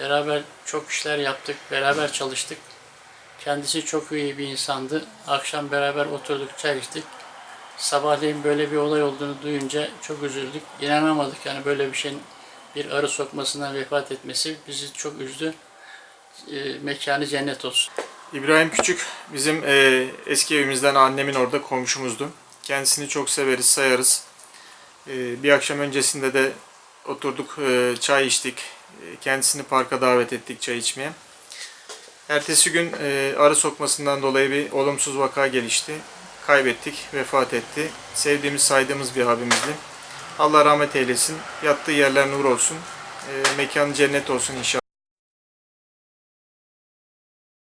Beraber çok işler yaptık, beraber çalıştık. Kendisi çok iyi bir insandı. Akşam beraber oturduk, çay içtik. Sabahleyin böyle bir olay olduğunu duyunca çok üzüldük. İnanamadık yani böyle bir şeyin bir arı sokmasından vefat etmesi bizi çok üzdü. Ee, mekanı cennet olsun. İbrahim Küçük bizim e, eski evimizden annemin orada komşumuzdu. Kendisini çok severiz, sayarız. E, bir akşam öncesinde de oturduk, e, çay içtik. E, kendisini parka davet ettik çay içmeye. Ertesi gün e, arı sokmasından dolayı bir olumsuz vaka gelişti. Kaybettik, vefat etti. Sevdiğimiz, saydığımız bir abimizdi. Allah rahmet eylesin. Yattığı yerler nur olsun. E, mekanı cennet olsun inşallah.